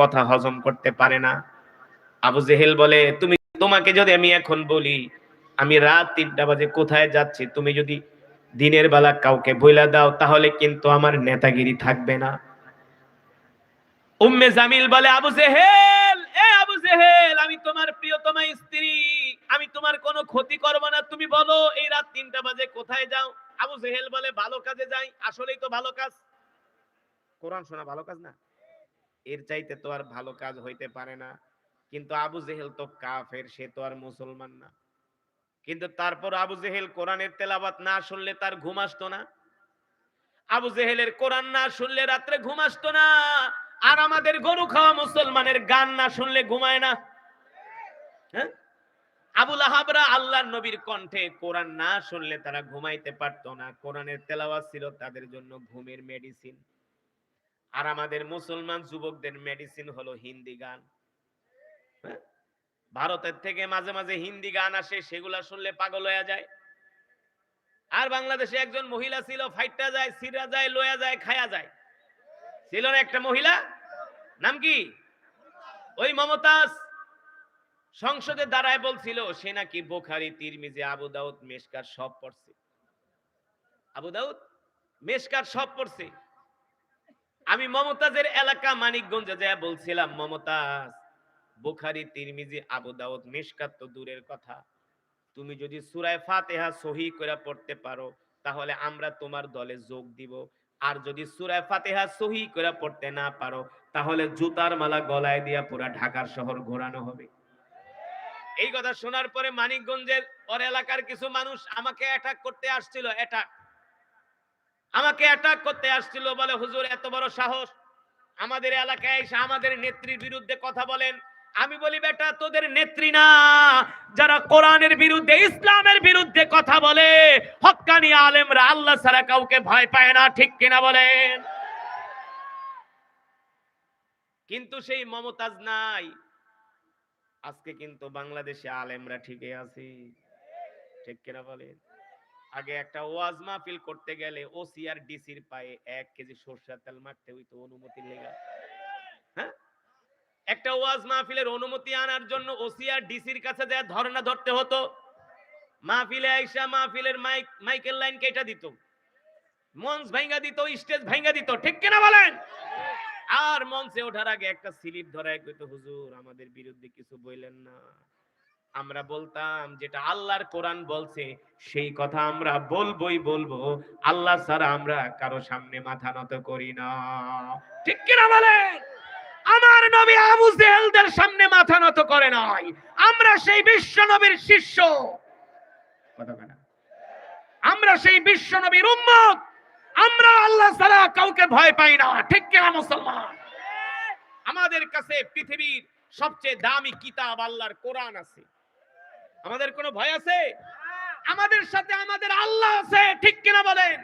কথা হজম করতে পারে না। আবু জেহেল বলে, তুমি তোমাকে যদি আমি এখন বলি, আমি রাত তিনটা বাজে কোথায় যাচ্ছি? তুমি যদি দিনের বেলা কাউকে বইলা দাও, তাহলে কিন্তু আমার নেতাগিরি থাকবে না। উম্মে জামিল বলে, আবু জেহেল, এ আবু জেহেল, আমি তোমার প্রিয়তমা স্ত্রী, আমি তোমার কোনো ক্ষতি করব না। তুমি বলো, এই রাত তিনটা বাজে কোথায় যাও? আবু জেহেল বলে, ভালো কাজে যাই, আসলেই তো ভালো কাজ। কোরআন শোনা ভালো কাজ না? এর চাইতে তো আর ভালো কাজ হইতে পারে না। কিন্তু আবু জেহেল তো কাফের, সে তো আর মুসলমান না। কিন্তু তারপর আবু জেহেল কোরআনের তেলাবাত না শুনলে তার ঘুম আসতো না। আবু জেহেলের কোরআন না শুনলে রাত্রে ঘুম আসতো না। আর আমাদের গরু খাওয়া মুসলমানের গান না শুনলে ঘুমায় না। হ্যাঁ? আবুল আহাবরা আল্লাহর নবীর কণ্ঠে কোরআন না শুনলে তারা ঘুমাইতে পারতো না। কোরআনের তেলাওয়াত ছিল তাদের জন্য ঘুমের মেডিসিন আর আমাদের মুসলমান যুবকদের মেডিসিন হলো হিন্দি গান। হ্যাঁ? ভারতের থেকে মাঝে মাঝে হিন্দি গান আসে, সেগুলা শুনলে পাগল হয়ে যায়। আর বাংলাদেশে একজন মহিলা ছিল, ফাইটটা যায়, সিরা যায়, লয়া যায়, খায়া যায়। ছিল না একটা মহিলা? নাম কি? ওই মমতাজ। সংসদে দাঁড়ায় বলছিল, সে নাকি বোখারি, তিরমিজে, আবু দাউদ, মেশকার সব পড়ছে। আবু দাউদ, মেশকার সব পড়ছে। আমি মমতাজের এলাকা মানিকগঞ্জে যা বলছিলাম, মমতাজ, বুখারি, তিরমিজি, আবু দাউদ, মিশকাত তো দূরের কথা। তুমি যদি সূরায়ে ফাতিহা সহি করে পড়তে পারো, তাহলে আমরা তোমার দলে যোগ দিব। আর যদি সূরায়ে ফাতিহা সহি করে পড়তে না পারো, তাহলে জুতার মালা গলায় দিয়া পুরা ঢাকার শহর ঘোরানো হবে। এই কথা শোনার পরে মানিকগঞ্জের ওর এলাকার কিছু মানুষ আমাকে অ্যাটাক করতে আসছিল অ্যাটাক আমাকে অ্যাটাক করতে আসছিল, বলে, হুজুর, এত বড় সাহস। আমাদের এলাকায় এসে আমাদের নেত্রীর বিরুদ্ধে কথা বলেন। আমি বলি, বেটা, তোদের নেত্রী না, যারা কোরআনের বিরুদ্ধে, ইসলামের বিরুদ্ধে কথা বলে। হক্কানি আলেমরা আল্লাহ ছাড়া কাউকে ভয় পায় না, ঠিক কিনা বলেন? কিন্তু সেই মমতাজ নাই। আজকে কিন্তু বাংলাদেশে আলেমরা ঠিকই আছে। ঠিক কিনা বলেন? আগে একটা ওয়াজ মাহফিল করতে গেলে ওসি আর ডিসির পায়ে এক কেজি সরষের তেল মারতে হইতো অনুমতি লেগা। হ্যাঁ? একটা ওয়াজ মাহফিলের অনুমতি আনার জন্য ওসি আর ডিসির কাছে যায় ধর্ণা ধরতে হতো, মাহফিলে আইসা মাহফিলের মাইক মাইকেল লাইন কেটে দিত। মঞ্চ ভাঙ্গা দিত, স্টেজ ভাঙ্গা দিত, ঠিক কিনা বলেন? আর মঞ্চে ওঠার আগে একটা স্লিপ ধরায় কইতো, হুজুর, আমাদের বিরুদ্ধে কিছু বললেন না। আমরা বলতাম, যেটা আল্লাহর কোরআন বলছে, সেই কথা আমরা বলবোই বলব। আল্লাহ ছাড়া আমরা কারও সামনে মাথা নত করি না। ঠিক কিনা বলেন? আমার নবী আবু জেহেলদের সামনে মাথা নত করে নাই। আমরা সেই বিশ্ব নবীর শিষ্য। আমরা সেই বিশ্ব নবীর উম্মত। আমরা আল্লাহ ছাড়া কাউকে ভয় পাই না। ঠিক কিনা মুসলমান? আমাদের কাছে পৃথিবীর সবচেয়ে দামি কিতাব আল্লাহর কোরআন আছে। আমাদের কোনো ভয় আছে? আমাদের সাথে আমাদের আল্লাহ আছে, ঠিক কিনা বলেন?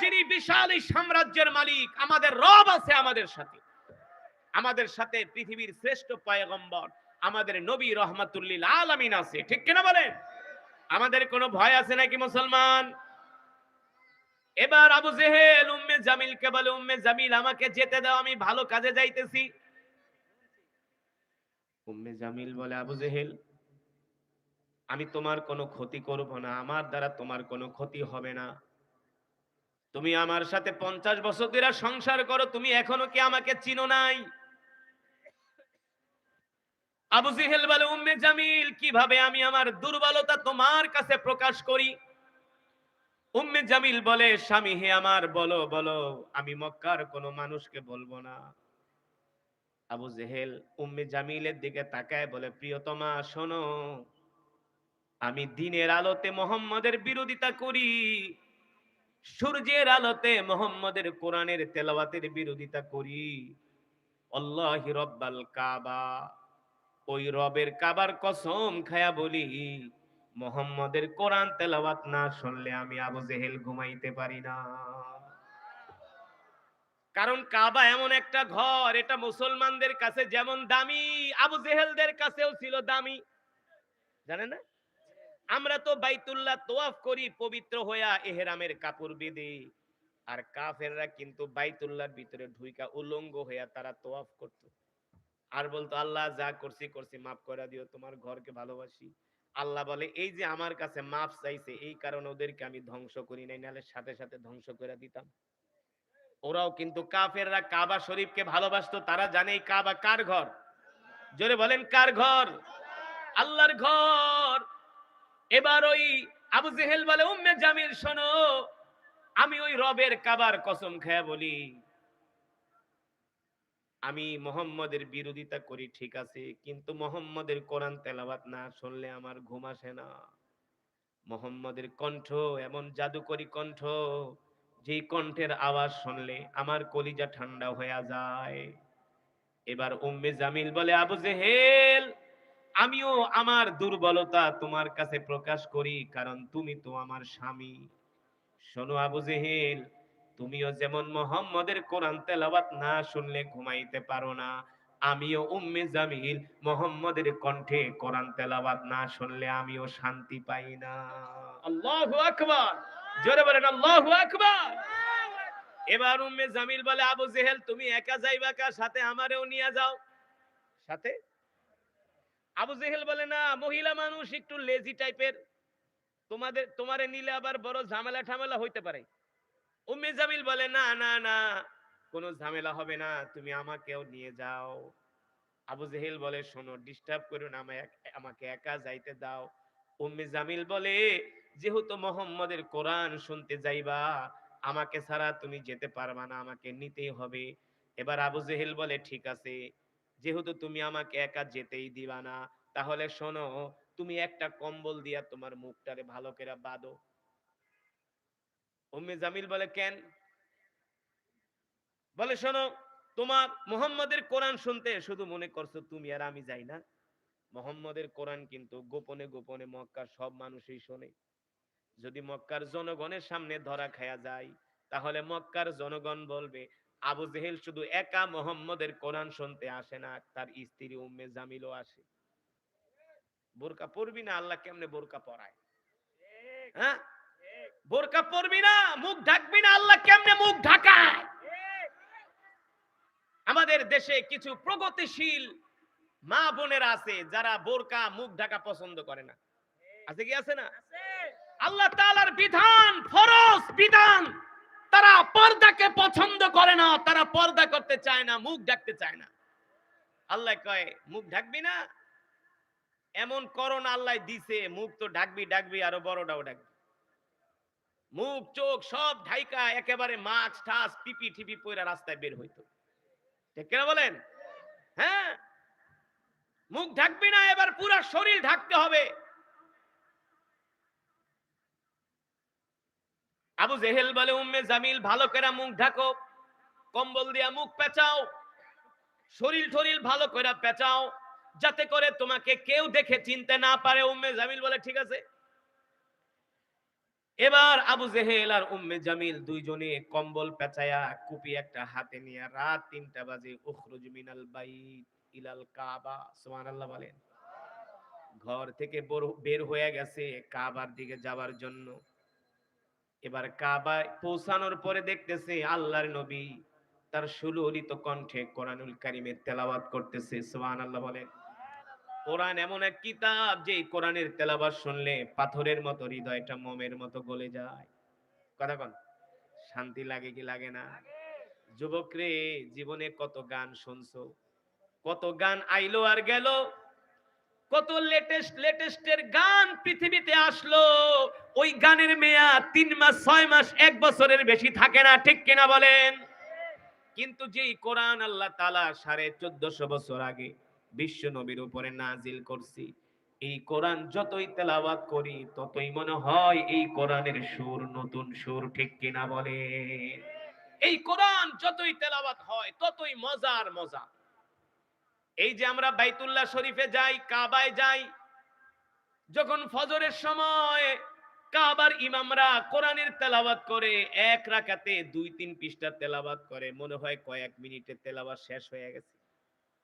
যিনি বিশাল সাম্রাজ্যের মালিক, আমাদের রব আছে আমাদের সাথে। আমাদের সাথে পৃথিবীর শ্রেষ্ঠ পয়গম্বর, আমাদের নবী রহমাতুল্লিল আলামিন আছে, ঠিক কিনা বলেন? আমাদের কোনো ভয় আছে নাকি মুসলমান? এবার আবু জেহেল, উম্মে জামিলকে বলে, উম্মে জামিল, আমাকে যেতে দাও, আমি ভালো কাজে যাইতেছি। উম্মে জামিল বলে, আবু জেহেল আমি তোমার কোনো ক্ষতি করব না, আমার দ্বারা তোমার কোনো ক্ষতি হবে না। তুমি আমার সাথে পঞ্চাশ বছর ধরে সংসার করো, তুমি এখনও কি আমাকে চিনো নাই? আবু জিহেল বলে, উম্মে জামিল, কীভাবে আমি আমার দুর্বলতা তোমার কাছে প্রকাশ করি? উম্মে জামিল বলে, স্বামী, হে আমার, বলো বলো, আমি মক্কার কোনো মানুষকে বলব না। আবু জেহেল উম্মে জামিলের দিকে তাকায় বলে, প্রিয়তমা, শোনো আমি দিনের আলোতে মোহাম্মদের বিরোধিতা করি। সূর্যের আলোতে মোহাম্মদের কোরআনের তেলাওয়াতের বিরোধিতা করি। আল্লাহি রব্বাল কাবা, ওই রবের কাবার কসম খায়া বলি, মোহাম্মদের কোরআন তেলাওয়াত না শুনলে আমি আবু জেহেল ঘুমাইতে পারি না। কারণ কাবা এমন একটা ঘর, এটা মুসলমানদের কাছে যেমন দামি, আবু জেহেলদের কাছেও ছিল দামি। জানেন না? আমরা তো বাইতুল্লাহ তোয়াফ করি, পবিত্র হইয়া এহেরামের কাপড় বেঁধে। আর কাফেররা কিন্তু বাইতুল্লাহর ভিতরে ঢুইকা উলঙ্গ হইয়া তারা তোয়াফ করত। আর বলতো, আল্লাহ যা করছি করছি, মাফ করে দিও, তোমার ঘরকে ভালোবাসি। আল্লাহ বলে, এই যে আমার কাছে মাফ চাইছে, এই কারণে ওদেরকে আমি ধ্বংস করি নাই, নাহলে সাথে সাথে ধ্বংস করে দিতাম। ওরাও কিন্তু কাফেররা কাবা শরীফকে ভালোবাসতো, তারা জানে এই কাবা কার ঘর? জোরে বলেন, কার ঘর? আল্লাহর ঘর! এবার ওই আবু জেহেল বলে, উম্মে জামিল, শোনো, আমি ওই রবের কাবার কসম খেয়ে বলি। আমি মোহাম্মদের বিরোধিতা করি, ঠিক আছে, কিন্তু মোহাম্মদের কোরআন তেলাওয়াত না শুনলে আমার ঘুম আসে না। মোহাম্মদের কণ্ঠ, এমন জাদুকরি কণ্ঠ, যেই কণ্ঠের আওয়াজ শুনলে আমার কলিজা ঠান্ডা হয়ে যায়। এবার উম্মে জামিল বলে, আবু জেহেল আমিও আমার দুর্বলতা তোমার কাছে প্রকাশ করি কারণ তুমি তো আমার স্বামী। শোনো আবু জেহেল তুমিও যেমন মোহাম্মদের কোরআন তেলাওয়াত না শুনলে ঘুমাইতে পারো না আমিও উম্মে জামিল মোহাম্মদের কণ্ঠে কোরআন তেলাওয়াত না শুনলে আমিও শান্তি পাই না। আল্লাহু আকবার জোরে বলেন আল্লাহু আকবার। এবার উম্মে জামিল বলে আবু জেহেল তুমি একা যাইবা কার সাথে? আমারেও নিয়ে যাও। সাথে? আবু জেহেল বলে, না, মহিলা মানুষ একটু লেজি টাইপের তোমাদের, তোমারে নিলে আবার বড় ঝামেলা ঠামেলা হইতে পারে। উম্মে জামিল বলে, না না না, কোনো ঝামেলা হবে না, তুমি আমাকেও নিয়ে যাও। আবু জেহেল বলে, শোনো ডিস্টার্ব করো না আমাকে একা যাইতে দাও। উম্মে জামিল বলে, যেহেতু মোহাম্মদের কোরআন শুনতে যাইবা, আমাকে ছাড়া তুমি যেতে পারবা না, আমাকে নিতেই হবে। এবার আবু জেহেল বলে, ঠিক আছে যেহেতু তুমি আমাকে একা যেতেই দিবা না, তাহলে শোনো, তুমি একটা কম্বল দিয়া তোমার মুখটারে ভালো করে বাঁধো। উম্মে জামিল বলে, কেন? বলে, শোনো, তোমার মোহাম্মদের কোরআন শুনতে শুধু মনে করছ তুমি আর আমি যাই না। মোহাম্মদের কোরআন কিন্তু গোপনে গোপনে মক্কার সব মানুষই শোনে। যদি মক্কার জনগণের সামনে ধরা খায়া যায়, তাহলে মক্কার জনগণ বলবে আবু জেহেল শুধু একা মোহাম্মদের কোরআন শুনতে আসে না তার স্ত্রী উম্মে জামিলও আসে। বোরকা পরবি না আল্লাহ কেমনে বোরকা পরায়? হ্যাঁ? বোরকা পরবি না মুখ ঢাকবি না আল্লাহ কেমনে মুখ ঢাকায়? আমাদের দেশে কিছু প্রগতিশীল মা বোনেরা আছে যারা বোরকা মুখ ঢাকা পছন্দ করে না। আছে কি আছে না? আল্লাহ তাআলার বিধান ফরজ বিধান। তারা পর্দাকে পছন্দ করে না, তারা পর্দা করতে চায় না, মুখ ঢাকতে চায় না। আল্লাহ কয়, মুখ ঢাকবি না? এমন করোনা আল্লাহ দিছে, মুখ তো ঢাকবি ঢাকবি, আরও বড়টাও ঢাকবি। মুখ, চোখ সব ঢাইকা, একেবারে মাছ, ঠাস টিপি টিপি পয়রা রাস্তায় বের হইতো। ঠিক কিনা বলেন? হ্যাঁ? মুখ ঢাকবি না, এবার পুরো শরীর ঢাকতে হবে। আবু জেহেল বলে, উম্মে জামিল, ভালো করে মুখ ঢাকো, কম্বল দিয়া মুখ পেঁচাও, শরীর শরীর ভালো করে পেঁচাও, যাতে করে তোমাকে কেউ দেখে চিনতে না পারে। উম্মে জামিল বলে, ঠিক আছে। এবার আবু জেহেল আর উম্মে জামিল দুইজনে কম্বল পেঁচায়া কুপি একটা হাতে নিয়ে রাত তিনটা বাজে, উখরুজ মিনাল বাইত ইলাল কাবা, সুবহানাল্লাহ বলেন। ঘর থেকে বর- বের হয়ে গেছে কাবার দিকে যাওয়ার জন্য। এবার কাবায় পৌঁছানোর পরে দেখতেছে আল্লাহর নবী তার সুললিত কণ্ঠে কোরআনুল কারিমের তেলাওয়াত করতেছে সোহান সুবহানাল্লাহ বলেন কোরআন এমন এক কিতাব যে কোরআনের তেলাওয়াত শুনলে পাথরের মতো, হৃদয়টা মোমের মতো গলে যায়। কথা কন, শান্তি লাগে কি লাগে না? যুবক রে জীবনে কত গান শুনছো, কত গান আইলো আর গেল কত লেটেস্ট লেটেস্টের গান পৃথিবীতে আসলো। ওই গানের মেয়া তিন মাস, ছয় মাস, এক বছরের বেশি থাকে না, ঠিক কিনা বলেন? কিন্তু যেই কোরআন আল্লাহ তালা সাড়ে চোদ্দশো বছর আগে বিশ্ব নবীর উপরে নাজিল করছি, এই কোরআন যতই তেলাওয়াত করি, ততই মনে হয় এই কোরআনের সুর নতুন সুর, ঠিক কিনা বলে এই কোরআন যতই তেলাওয়াত হয়, ততই মজার মজা। এই যে আমরা বাইতুল্লাহ শরীফে যাই, কাবায় যাই, যখন ফজরের সময় কাবার ইমামরা কোরআনের তেলাওয়াত করে, এক রাকাতে দুই, তিন পৃষ্ঠা তেলাওয়াত করে, মনে হয় কয়েক মিনিটে তেলাওয়াত শেষ হয়ে গেছে।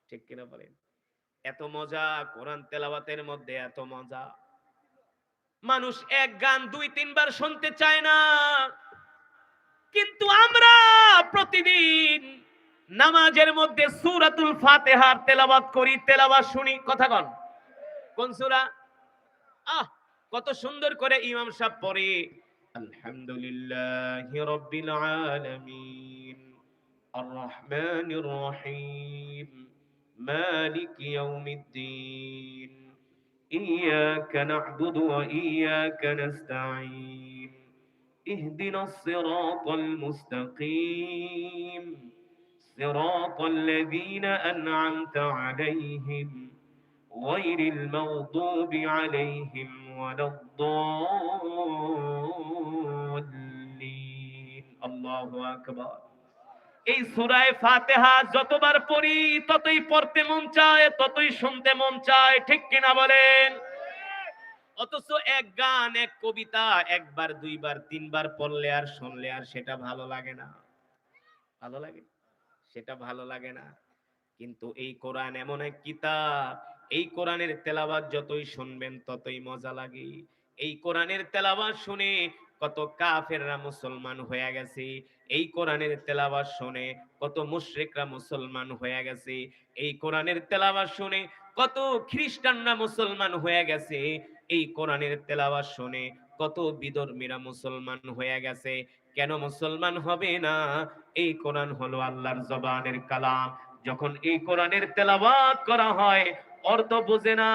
ঠিক কিনা বলেন? এত মজা, কোরআন তেলাওয়াতের মধ্যে এত মজা। মানুষ এক গান দুই, তিনবার শুনতে চায় না। কিন্তু আমরা প্রতিদিন নামাজের মধ্যে সূরাতুল ফাতিহার তেলাওয়াত করি তেলাওয়াত শুনি কথা কন কোন সূরা আহ কত সুন্দর করে ইমাম সাহেব পড়ে আলহামদুলিল্লাহি রাব্বিল আলামিন আর রহমানির রহিম মালিক ইয়াউমিদ্দিন إياك نعبد وإياك نستعين اهدنا الصراط المستقيم صراط الذين أنعمت عليهم غير المغضوب عليهم ولا الضالين الله أكبر এই সুরায় ফাতেহা যতবার পড়ি ততই পড়তে মন চায় ততই শুনতে মন চায় ঠিক কিনা বলেন অথচ এক গান এক কবিতা একবার দুইবার তিনবার পড়লে আর শুনলে আর সেটা ভালো লাগে না ভালো লাগে সেটা ভালো লাগে না। কিন্তু এই কোরআন এমন এক কিতাব, এই কোরআনের তেলাওয়াত যতই শুনবেন ততই মজা লাগে। এই কোরআনের তেলাওয়াত শুনে কত কাফেররা মুসলমান হয়ে গেছে। এই কোরআনের তেলাওয়াত শুনে কত মুশরিকরা মুসলমান হয়ে গেছে। এই কোরআনের তেলাওয়াত শুনে কত খ্রিস্টানরা মুসলমান হয়ে গেছে। এই কোরআনের তেলাওয়াত শুনে কত বিধর্মীরা মুসলমান হয়ে গেছে। কেন মুসলমান হবে না? এই কোরআন হলো আল্লাহর জবানের কালাম। যখন এই কোরআনের তেলাওয়াত করা হয়, অর্থ বোঝে না,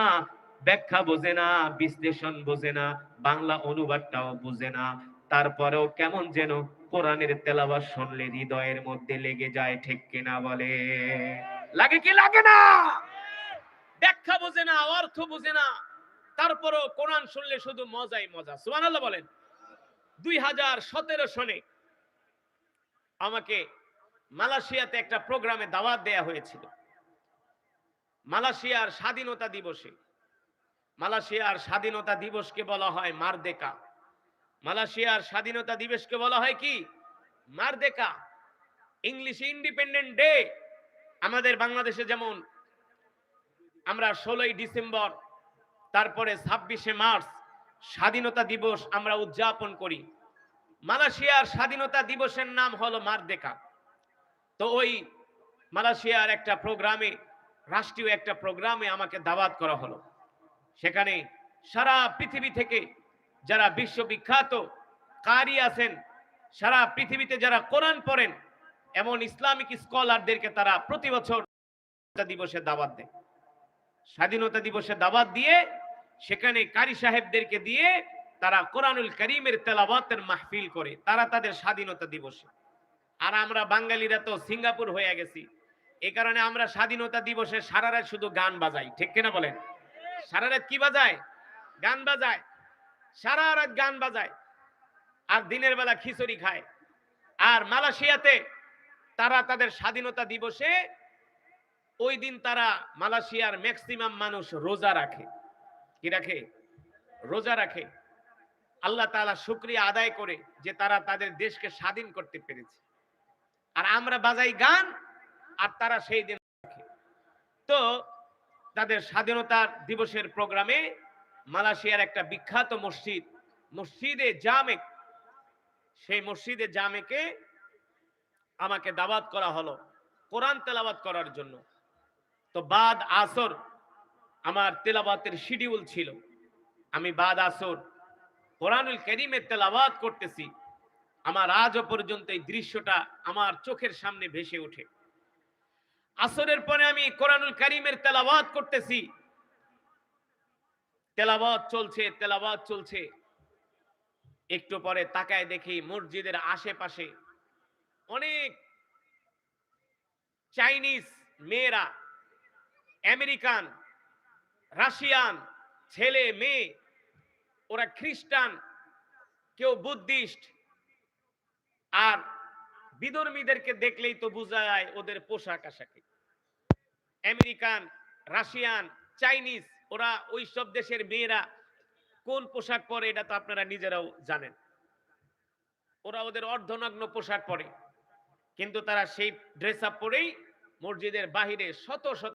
ব্যাখ্যা বোঝে না, বিশ্লেষণ বোঝে না, বাংলা অনুবাদটাও বোঝে না। তারপরেও কেমন যেন কোরআনের তেলাওয়াত শুনলে হৃদয়ের মধ্যে লেগে যায়, ঠিক কিনা বলে? লাগে কি লাগে না? ব্যাখ্যা বোঝে না, অর্থ বোঝে না। তারপরও কোরআন শুনলে শুধু মজাই মজা। সুবহানাল্লাহ বলেন। দুই হাজার সতেরো সনে আমাকে মালয়েশিয়াতে একটা প্রোগ্রামে দাওয়াত দেয়া হয়েছিল। মালয়েশিয়ার স্বাধীনতা দিবসে, মালয়েশিয়ার স্বাধীনতা দিবসকে বলা হয় মারদেকা। মালয়েশিয়ার স্বাধীনতা দিবসকে বলা হয় কি? মারদেকা। ইংলিশে ইন্ডিপেন্ডেন্ট ডে। আমাদের বাংলাদেশে যেমন আমরা ষোলোই ডিসেম্বর, তারপরে ছাব্বিশে মার্চ স্বাধীনতা দিবস আমরা উদযাপন করি। মালয়েশিয়ার স্বাধীনতা দিবসের নাম হলো মারদেকা। তো ওই মালয়েশিয়ার একটা প্রোগ্রামে, রাষ্ট্রীয় একটা প্রোগ্রামে আমাকে দাওয়াত করা হলো। সেখানে সারা পৃথিবী থেকে যারা বিশ্ববিখ্যাত কারি আছেন, সারা পৃথিবীতে যারা কোরআন পড়েন, এমন ইসলামিক স্কলারদেরকে তারা প্রতি বছর দিবসে দাওয়াত দেয়। স্বাধীনতা দিবসে দাওয়াত দিয়ে সেখানে কারি সাহেবদেরকে দিয়ে তারা কোরআনুল করিমের তেলাওয়াতের মাহফিল করে। তারা তাদের স্বাধীনতা দিবসে। আর আমরা বাঙালিরা তো সিঙ্গাপুর হয়ে গেছি। এ কারণে আমরা স্বাধীনতা দিবসে সারা রাত শুধু গান বাজাই। ঠিক কিনা বলেন? সারা রাত কি বাজায়? গান বাজায়। সারা রাত গান বাজায়। আর দিনের বেলা খিচুড়ি খায়। আর মালয়েশিয়াতে তারা তাদের স্বাধীনতা দিবসে ওই দিন তারা মালয়েশিয়ার ম্যাক্সিমাম মানুষ রোজা রাখে। কি রাখে? রোজা রাখে। আল্লাহ তাআলা শুক্রিয়া আদায় করে যে তারা তাদের দেশকে স্বাধীন করতে পেরেছে। আর আমরা বাজাই গান, আর তারা সেই দিন তো তাদের স্বাধীনতা দিবসের প্রোগ্রামে মালয়েশিয়ার একটা বিখ্যাত মসজিদ, মসজিদে জামেক সেই মসজিদে জামেকে আমাকে দাওয়াত করা হলো, কোরআন তেলাওয়াত করার জন্য। তো বাদ আসর আমার তেলাওয়াতের শিডিউল ছিল। আমি বাদ আসর কোরআনুল করিমের তেলাওয়াত করতেছি। আমার আজও পর্যন্ত এই দৃশ্যটা আমার চোখের সামনে ভেসে ওঠে। আসরের পরে আমি কোরআনুল করিমের তেলাওয়াত করতেছি। তেলাওয়াত চলছে তেলাওয়াত চলছে। একটু পরে তাকায় দেখি মসজিদের আশেপাশে অনেক চাইনিজ মেয়েরা, আমেরিকান রাশিয়ান ছেলে, মেয়ে, ওরা খ্রিস্টান, কেউ বুদ্ধিস্ট। আর বিধর্মীদেরকে দেখলেই তো বোঝা যায় ওদের পোশাক আশাকে। আমেরিকান, রাশিয়ান, চাইনিজ, ওরা ওই সব দেশের মেয়েরা কোন পোশাক পরে এটা তো আপনারা নিজেরাও জানেন। ওরা ওদের অর্ধনগ্ন পোশাক পরে। কিন্তু তারা সেই ড্রেস আপ পরেই মসজিদের বাহিরে শত শত